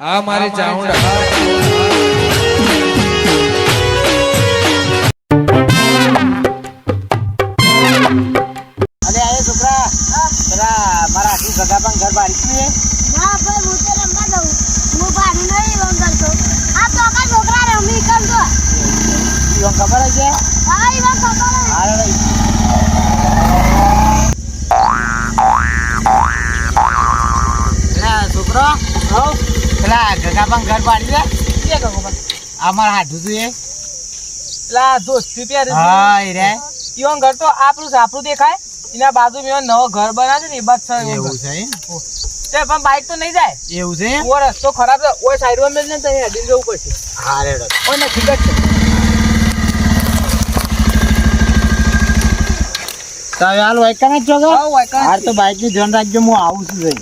આ મારી ચાઉંડા અરે આ છોકરા પેલા મારા આખી પણ ઘર તું એ ના ભાઈ હું તો રમવા દઉં. હું પાણી નહીં આ તો છોકરા રમી કર તો. ઈ વખત ખબર છે? હા ઈ ખબર હારે પેલા પણ ઘર બારી છે કે ગગો અમાર હાથું તું એ પેલા દોસ્તી પ્યાર હા એ રે. ઈવન ઘર તો આપણું સાપરું દેખાય. એના બાજુ મેં નવો ઘર બનાવે ને એ બાદ એવું છે તે પણ બાઈક તો નહીં જાય? એવું છે ઓ રસ્તો ખરાબ છે. ઓય સાઈડમાં મેલ ને ત્યાં હેડીને જવું પડશે. હારે રે. ઓય ને ઠીક જ છે. તો હાલ વાયકા જ? હા તો બાઈકની ધ્યાન રાખજો હું આવું છું જઈ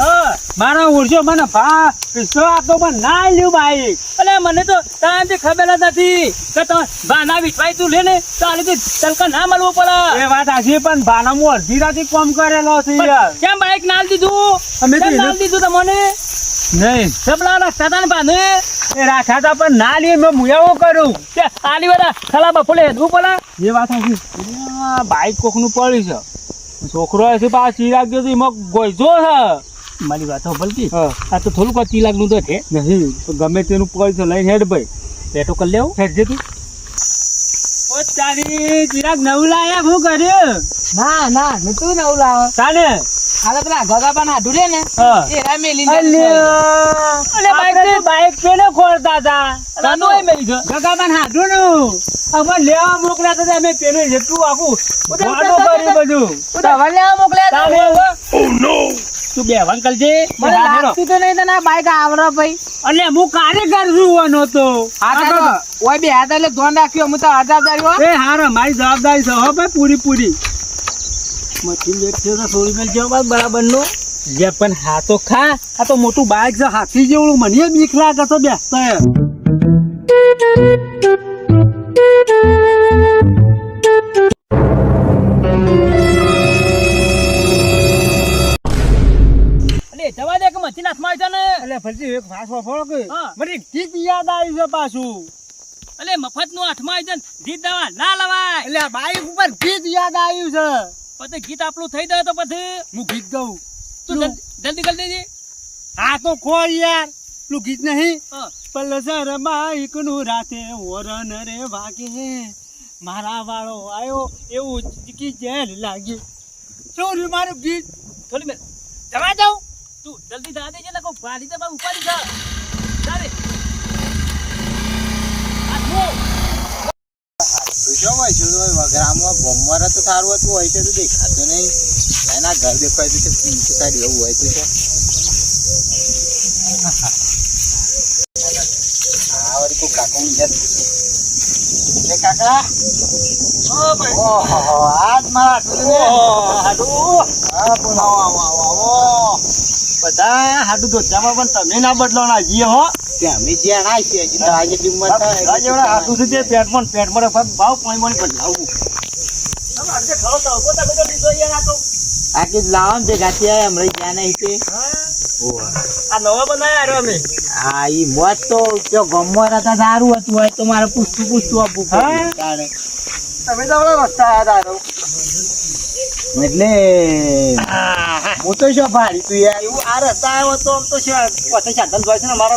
હા. મારા ઉડજો મને ભા પીસો આપતો પણ ના લ્યું બાઈક અલે મને તો તાંથી ખબર જ નથી કે તો ભાના વિશ્વાઈ તું લે ને તો આ લીધે તલકા ના મળવું પડે. એ વાત હાચી પણ ભાના હું અડધી રાતી કોમ કરેલો છે યાર. કેમ બાઈક ના દીધું? અમે નાલ દીધું તમને? નહીં. સબલા રાખતા હતા ને ભાને? એ રાખ્યા હતા પણ ના લે મેં મુયાવો કરું. કે આલી વાળા ખલા બપોલે હેદવું પડે? એ વાત હાચી. બાઈક કોકનું પડ્યું છે. છોકરો હશે પા ચિરાગ જો એમાં ગોઈજો છે. મારી વાત ભલતી આ તો થોડુંક આ તિલાકનું તો છે. નહીં તો ગમે તેનું છે લઈને હેડ ભાઈ. પેટો કરી લેવું. હેડ જે તું તારી ચિરાગ નવું લાયા શું કર્યું? ના ના મેં તું નવું લાવો તાને? હાલે પેલા ગગા ના હાડું ને એ અલે બાઈક ને બાઈક પેને ખોરતા હતા. તાનો એ મેલી ગયો ગગાબાન હાડું નું અમે લેવા મોકલ્યા હતા અમે પેને જેટલું આખું વાડો કરી બધું. દવા લેવા મોકલ્યા તાને હતા. તું બે વંકલ છે મને લાગતું તો નહીં તને બાઈક આવડે ભાઈ. અલે હું કાર્યકર છું તો. હા ઓય બે હાથ એટલે ધોન રાખ્યો. હું તો હજારદારી એ હારા મારી જવાબદારી છે. હો ભાઈ પૂરી પૂરી. મશીન લેટ છે તો મેલ જેવો બરાબર નો જે પણ હા તો ખા. આ તો મોટું બાઈક છે હાથી જેવું મને બીક લાગે તો બેસતા જવા દે કે મશીન હાથમાં આવી છે ને? એટલે ફરતી એક ફાસ ફોડો કે? મને ગીત યાદ આવ્યું છે પાછું. અલે મફતનું આવી છે ગીત દવા ના લવાય. એટલે બાઈક ઉપર ગીત યાદ આવ્યું છે. પછી ગીત આપણું થઈ જાય તો પછી? હું ગીત ગાઉં તું જલ્દી જલ્દી કરી દેજે. હા તો ખોલ યાર. તું ગીત નહીં? પલસર બાઈકનું રાતે ઓરન રે વાગે. મારા વાળો આવ્યો એવું ચીકી જેલ લાગ્યું શું રહ્યું મારું ગીત? થોડી મેં જવા જાઉં તું જલ્દી દેજે ને કોઈ ભારી તો બા ઉપાડી જા ચાલે ગ્રામમાં વગરામાં તો સારું હતું હોય છે તો દેખાતું નહીં. એના ઘર દેખાય છે તારી એવું હોય તો છે આ વળી કોઈ કાકો યાદ એ કાકા ઓહો બધા હાડું તો જમા પણ તમે ના બદલો ના જીએ હો અમે જ્યાં ના છીએ આજે હાડું છે તે પેટમાં ભાવ પાણી પાણી બદલાવું આખી લાવો ને તે ગાંઠી આવે હમણાં જ્યાં નહીં તે આ નવા બનાવ્યા અમે. હા ઈ મોત તો જો ગમવાના હતા સારું હતું હોય તો મારે પૂછતું પૂછતું આપવું હા? તમે તો હમણાં રસ્તા હતા એટલે હું તો શું ભાડી તું યાર? એવું આ રસ્તા આવ્યો તો આમ તો છે પછી ચાંદલ ભાઈ છે ને મારો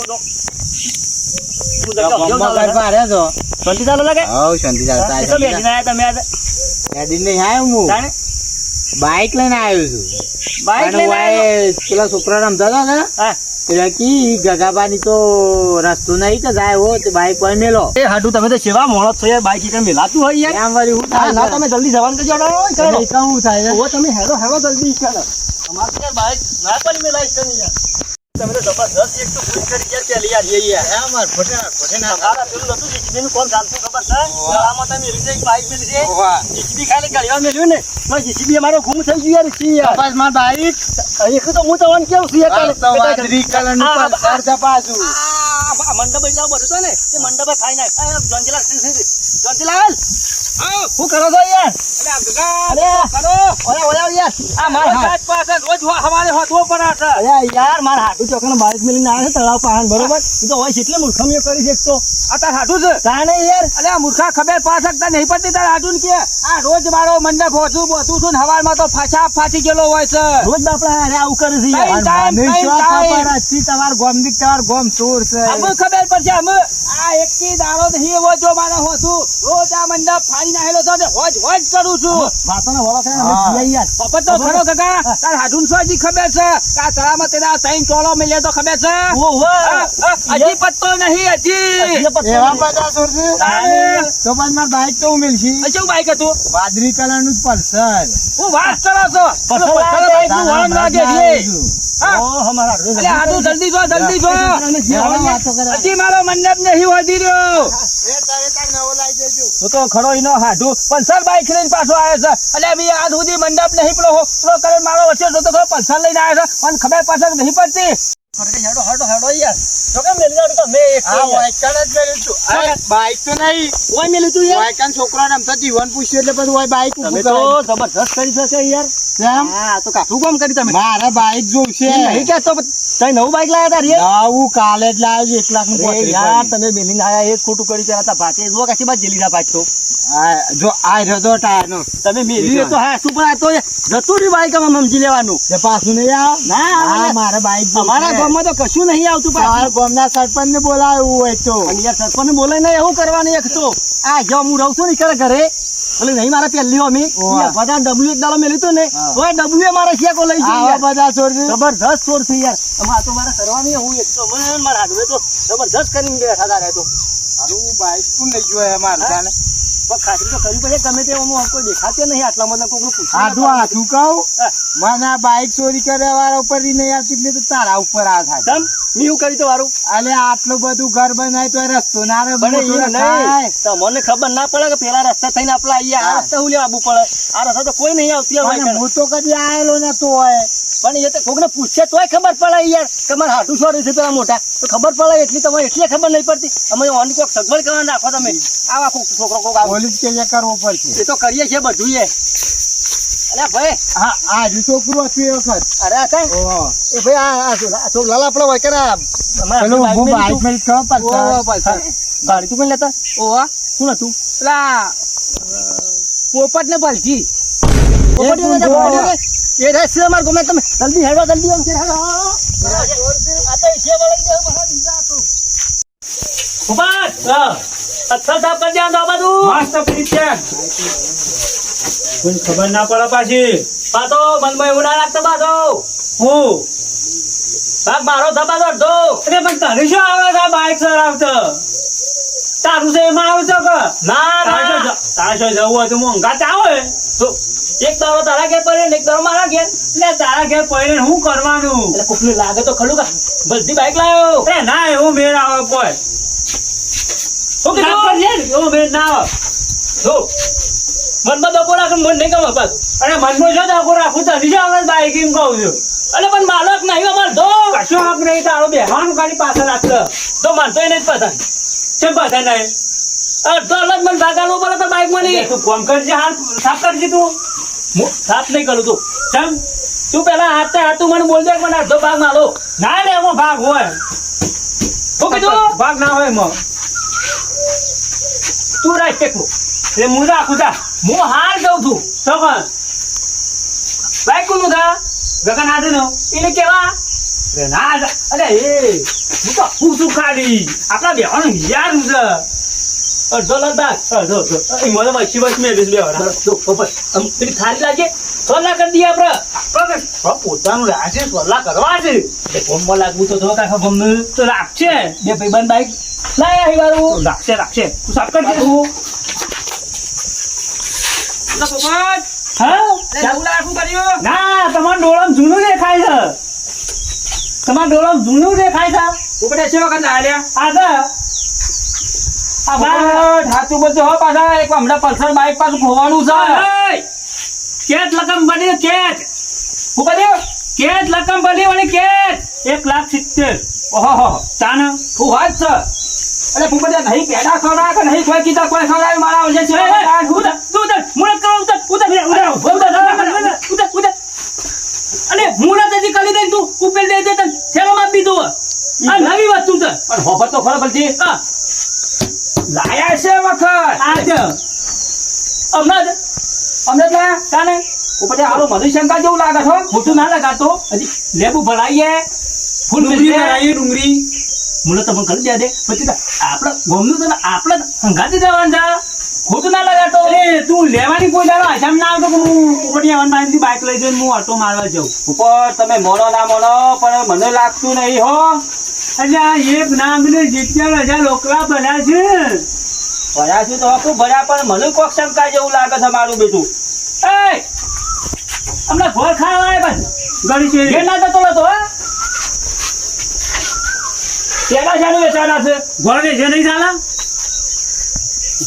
શાંતિ ચાલો લાગે? શાંતિ આવ્યા તમે નહીં આવ્યો હું. બાઈક લઈને આવ્યો છું. બાઇક લઈને પેલા છોકરા રમતા હતા? ને હા કી ગગાબાની તો રસ્તો નહીં કે જાય હો તે બાઈક પર મેલો. એ હાડું તમે તો સેવા મોણો છો યાર. એકદમ મેલાતું હોય યાર. એમ વળી હું ના તમે જલ્દી જવાનું કરજો. ચાલો થાય ઓ તમે હેરો હેરો જલ્દી ચાલો. અમારે ના યાર તમે તો જબરદસ્ત એક તો પૂરી કરી ગયા ચાલી યાર એ યાર હે અમાર ખોટે ખોટે ના તમારા પેલું નતું જીસીબીનું કોણ ચાલતું ખબર છે? આમાં તમે રીક્ષા એક બાઈક મેલી છે. ઓવા. ખાલી ગળ્યા મેલ્યું ને. તો જીસીબી અમારો ગુમ થઈ ગયું યાર સી યાર. બસ માર બાઈક એક તો હું તમને કેવું છું યાર તો પાછું. મંડપ એટલા બધું છે ને. એ મંડપ ખાઈ નાખ. જોંજીલાલ જોંજીલાલ શું કરો છો યાર? યાર. આ માર હાથું. ચોકન બાઈક મિલીને આવે છે તળાવ પાહન બરોબર? તો હોય એટલે મૂર્ખમીઓ કરી છે તો. આ તાર હાથું છે? તા યાર. અરે આ મૂર્ખા ખબર પા શકતા નહીં પડતી તાર હાથું ને કે? આ રોજ મારો મંડપ હોતું બોતું છું ને હવારમાં તો ફાછા ફાટી ગયેલો હોય છે. રોજ બાપડા અરે આવું કરે છે યાર. તમાર ગોમદીક તમાર ગોમ ચોર છે. અમે ખબર પડશે અમે આ એકી દારો નહીં એવો જો મારા હોતું રોજ આ મંડપ ફાડી નાખેલો છે ને હોજ હોજ કરું છું. વાતોને વળો છે અમે હા. જીએ યાર. પપ્પા તો ખરો કાકા? તાર હાડુન શું હજી ખબર છે? કે આ તેના ત્રણ ટોળો મિલે તો ખબર છે? હા, હા, હજી પત્તો નહીં હજી. એવા તો માર બાઈક તો ઉમેલશી શું બાઈક હતું? વાદળી કલરનું પલ્સર. હું વાત કરો લાગે. છે. હા. અલે હાડું જલ્દી જો જલ્દી જો હજી મારો મંડપ નહીં વધી રહ્યો. તો તો ખરો એનો હાડું પલ્સર બાઈક લઈને પાછો આવ્યો છે. એટલે બી આજ સુધી મંડપ નહીં પેલો પેલો કરે મારો વચ્ચે જોતો તો ખરો પલ્સર લઈને આવ્યો છે. પણ ખબર પાછળ નહીં પડતી. હેડો હેડો હેડો યાર. તો મેલી જાડું જ બાઈક નહીં. ઓય મેલી યાર. જીવન પૂછ્યું એટલે પછી ઓય બાઈક તમે તો જબરદસ્ત કરી શકે યાર. કેમ? હા તો કાઠું કામ કરી તમે? મારે બાઈક જોઈશે. નહીં કે તો તઈ નવું બાઈક લાવ્યા તા રે નવું કાલે જ લાવ્યો છું, એક લાખનું યાર તમે મેલીને આયા એ ખોટું કરી પેલા તા ભાતે. જો કાશી બાદ જેલી ભાત તો. જો આ રદો તો ટાયર નો તમે મેલી તો હા શું પણ તો જતું રહ્યું બાઈક આમાં સમજી લેવાનું. પાછું નહીં આવ. ના. મારે બાઈક અમારા ગામમાં તો કશું નહીં આવતું પાછું. ગામના સરપંચ ને બોલાવ્યું હોય તો. યાર સરપંચ બોલે ને એવું કરવાનું એક તો. આ જો હું રહું છું ને ઘરે ઘરે એટલે નહીં મારા પહેલી અમે. બધા ડબલ્યુ એક દાડો મેલ્યું ને. તો ડબલ્યુ મારા શેકો લઈ જાય બધા ચોર. જબરદસ્ત ચોર થઈ યાર. આમાં તો મારા કરવાની હું એક તો. મને મારા હાડવે તો જબરદસ્ત કરીને બેઠા તા રે તો. બાઈક પણ લઈ ગયો હે? મારે. પણ ખાતરી તો કરવી પડે. ગમે તે આમાં કોઈ દેખાતે નહીં. આટલા મને કોકનું પૂછ્યું આધું આધું કહું મને આ બાઈક ચોરી કર્યા વાળા ઉપર નહીં આવતી એટલે તો તારા ઉપર આ થાય. તમ કરી તો વારું. અલે આટલું બધું ઘર બનાય તો રસ્તો ના રે બને તમને ખબર ના પડે કે પેલા રસ્તા થઈને આપણે આઈએ આ. રસ્તા હું લેવા પડે. આ રસ્તા તો કોઈ નહીં આવતી હું તો કદી આયેલો નતો હોય. પણ એ તો કોકને પૂછશે તોય ખબર પડે યાર. તમારે હાટું સોરી છે પેલા મોટા. તો ખબર પડે એટલી તમારે એટલી ખબર નહીં પડતી. અમે ઓન કોક સગવડ કરવા નાખો તમે. આવા કોક છોકરો કોક આવો. પોલીસ કે કરવો પડશે. એ તો કરીએ છીએ બધું એ. અરે ભાઈ. હા આ જ છોકરું હતું એ વખત. અરે કઈ? એ ભાઈ આ આ શું લાલા આપણે હોય કે ગાડી તું કઈ લેતા? ઓવા શું હતું? પેલા પોપટ ને પલજી પોપટ જો. એ રહે છે અમાર ગમે તમે જલ્દી હેડો જલ્દી આમ કે હેડો. આ તો છે વળી ગયો મહા દીધા તો પોપટ પથ્થર સાફ કરી દે આ બધું મસ્ત પીસ છે કોઈ ખબર ના પડે પાછી. પાતો મનમાં એવું ના લાગતો પાતો હું. સાહેબ મારો ધબા દો અડધો. અરે પણ તને શું આવડે સાહેબ આ બાઈક ચલાવતો? તારું છે એમાં આવે છે કે? ના તારે જો જવું હોય તો મોંઘા ચાવે તો એક દાડો તારા ઘેર પડે એક દાડો મારા ઘેર. એટલે તારા ઘેર પડે શું કરવાનું? એટલે કોકને લાગે તો ખરું કા બધી બાઈક લાવ્યો અરે ના એવું મેળ આવે કોઈ હું ના એવો મેળ ના આવે. જો મનમાં દબો રાખે મન નહીં ગમે પાછું. અરે મનમાં જો રાખું તને શું આવડે બાઈકિંગ કહું છું. અલે પણ માલક નહીં અમાર તો. કશું હક નહીં તારો બેહવાનું ખાલી પાછળ રાખતો તો માનતો નહીં પસંદ છે બધા નહીં? અડધો અલગ મને ભાગાડવો પડે તો બાઈક મળી તું ફોન કરજે હાલ સાફ કરજે તું. હું સાફ નહીં કરું તું. ચમ તું પેલા હાથે હાથું મને બોલ દે કે મને અડધો ભાગ માલો ના રે એમાં ભાગ હોય. શું કીધું? ભાગ ના હોય એમાં. તું રાખ ટેકનું એટલે હું રાખું તા હું હાર જઉં છું. કર બાઈક કોનું થા. ગગન હાથે નો. એને કેવા? અરે ના અરે એ હું તો પૂછું ખાલી આપણા બેવાનું યાર છે. અડધો અલગ અડધો અડધો. મને વચ્ચે વચ્ચે મેં બેસી બેવાના. બસ, જો ઉપર આમ પેલી થાળી લાગે? સોલા કરી દઈએ આપણે આપણે પોતાનું રાજે સલાહ કરવા છે. ગોમમાં લાગવું તો જો કાકા ગમને તો રાખશે બે ભાઈબંધ બાઈક. લાય આવી વાળું રાખશે રાખશે તું સાફ કરજે તું. પોપટ હા? ચાલુ રાખું કર્યું? ના તમારા ડોળામાં જૂનું દેખાય છે. તમારા ડોળામાં જૂનું દેખાય છે. ઉપડે છે વખત આ સાચું બધું હો પાછા એક હમણાં પલ્સર બાઈક પાછું ખોવાનું છે! કેટ લકમ બની કેટ હું કર્યું કેટ લકમ બની વળી કેટ એક લાખ સિત્તેર ઓહો તાન હું વાત છે અરે બધા નહીં પેડા ખવડાવે કે નહીં કોઈ કીધા કોઈ ખવડાવે મારા વજે છે ઉતર તું ઉતર મુરત કરો ઉતર ઉતર ઉતર ઉતર ઉતર ઉતર અને મુરત હજી કરી દઈ તું કુપેલ દે દે તને થેલામાં આ નવી વસ્તુ છે પણ હોફર તો ખરો ભલજી હા લાયા છે વખત. આ છે. હમણાં જ અમને લાયા કાને ઉપર હારું મધુ જેવું લાગે છો ખોટું ના લગાતો હજી લેબુ ભરાઈએ. ફૂલ ડુંગળી ભરાઈએ, ડુંગળી. મુલે તમે કરી દે દે. પછી આપણે ગોમનું તો આપણે હંગાતી જવાનું જા ખોટું ના લગાતો એ તું લેવાની કોઈ દાડો આસામ ના આવતો હું આવનમાંથી બાઇક લઈ જઈને હું ઓટો મારવા જાઉં? ઉપર તમે મોનો ના મોનો પણ મને લાગતું નહીં હો. એટલે આ એક નાગને જીત્યા હજાર લોકલા બન્યા છે. ભર્યા છું તો ખૂબ ભર્યા પણ મને કોક શંકા જેવું લાગે છે મારું બેટું. એ અમને ઘોર ખાવા આવે પણ ગળી છે. ઘેર ના જતો હતો હા? શાનું વેચાના છે. ઘોડે છે નહીં ચાલે?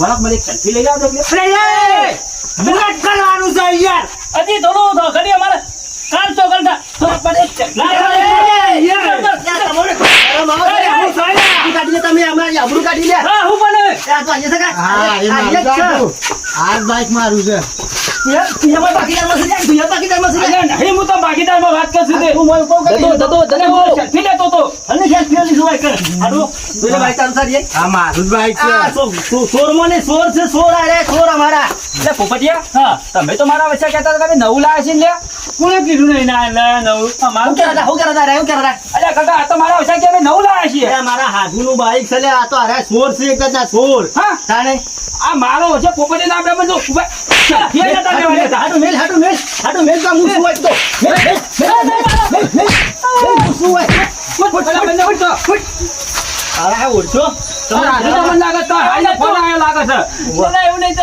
ભરત મને એક લઈ આવજો એટલે. કરવાનું છે યાર હજી થોડું ઘડી અમારે કામ તો કરતા તો પણ એક છે. લા, લા, લા, હા, હું પણ હા એ બાઈક મારું છે. અરે નહીં, હું તો ભાગીદારમાં વાત કરશું તે. દતો, દતો, દતો, હું selfie લેતો તો. આ મારું જ બાઈક છે. એટલે પોપટિયા, હા, તમે તો મારા વચ્ચે કેતા હતા તમે નવું લાવે છે ને લ્યા. કોણે કીધું નહીં? ના લે નવું. અમારું અરે કાકા, આ તો મારા વચ્ચે કે અમે નવું લાવ્યા છે મારા હાથુનું બાઈક છે લે, આ તો અરે સોર છે એક આ સોર હા, તાણે? આ મારો બધું ઉભા- ફેર નતા લેવા દેતા. હાટુ મેલ મેલ. તો હું તો. મેલ મેલ મેલ મેલ હું હોય. ફૂટ, ફૂટ અરે હાથે તો મને લાગે તો ફોન છે. ના, એવું નહીં.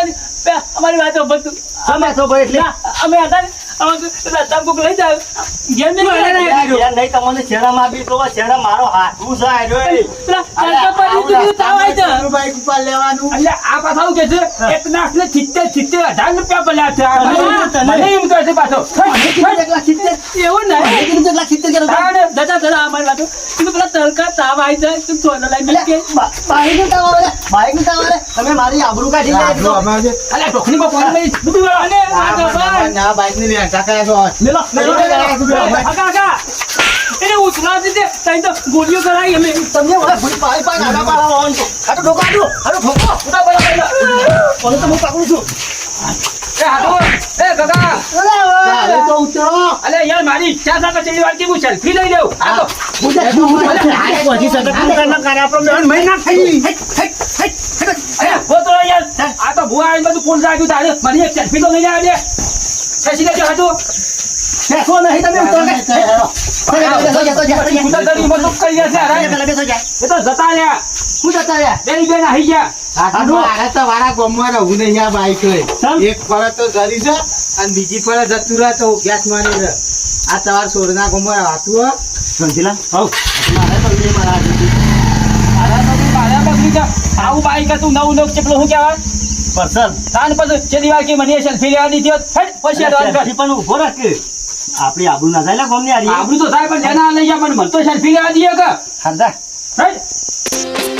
બે, અમારી વાત સાંભળ અમે તો ભાઈ એટલે. અમે હતા ને, રસ્તા કોક લઈ જાવ મેં યાર, નહીં બી તો મારો હાથું. બાઈક ઉપર લેવાનું. એટલે આ પાછા કે છે? એક નાસ ને સિત્તેર સિત્તેર હજાર રૂપિયા પડ્યા છે. મને- મને- મને એમ કહે છે પાછો એવું નહીં. એકલા સિત્તેર કરો. દાદા દાદા અમારી વાતો. તું પેલા તડકા તાવ આવી જાય તું સોનો લઈ બાઈકનું તાવ આવે બાઈકનું તાવ આવે. તમે મારી આબરૂ કાઢી લે લઈ બધું. બાઈકની લે કાકા છો લેલો, લેલો, લેલો. હગા, હગા. એને ઉછલા દીધે તઈ તો ગોળીઓ કરાવી અમે તમને ઓલા ભૂલ પાઈ પાઈ નાના પાડવા આવવાનું તો હાટુ ઠોકો હાટુ હાટુ ઠોકો ઉતા બોલો, બોલો. કોને તો હું પકડું છું એ હાથો, એ ગગા. ચાલે તો ઉતરો અલે યાર મારી ઈચ્છા છે કે છેલ્લી વાર કે હું સેલ્ફી લઈ લઉં આ તો અરે, ગોતરો યાર. આ તો આવીને બધું કોણ જાગ્યું તારે મને એક સેલ્ફી તો લઈ જાય દે ખેંચી લેજો હાથો. બેસો નહીં તમે ઉતરો કે. ઉતા કરી મતલબ કરી ગયા છે હારા. એ તો જતા રહ્યા. હું જતા રહ્યા? બેની બેન આવી ગયા. મારે તો વાળા ગમવા રહું નહીં આ બાઈક હોય એક ફળે તો જરી છે અને બીજી ફળે જતું રહે તો ગેસ મારી રહે આ તમારે સોરના ગમવા હાથું હો. સમજીલા? હઉ. મારે તો મારા તો તું મારા બગડી જા. આવું બાઈક હતું નવું નવું ચેપલું શું કહેવાય? પર્સન તાન પછી છેલ્લી વાર કે મને સેલ્ફી લેવા દીધી હોત હેટ, પછી દોડ કર. પણ ઊભો રાખ. આપણી આબુ ના થાય ગમની હારી આબરૂ તો થાય પણ જેના લઈ ગયા પણ મને તો સેલ્ફી લેવા દઈએ કે ખાધા હેટ.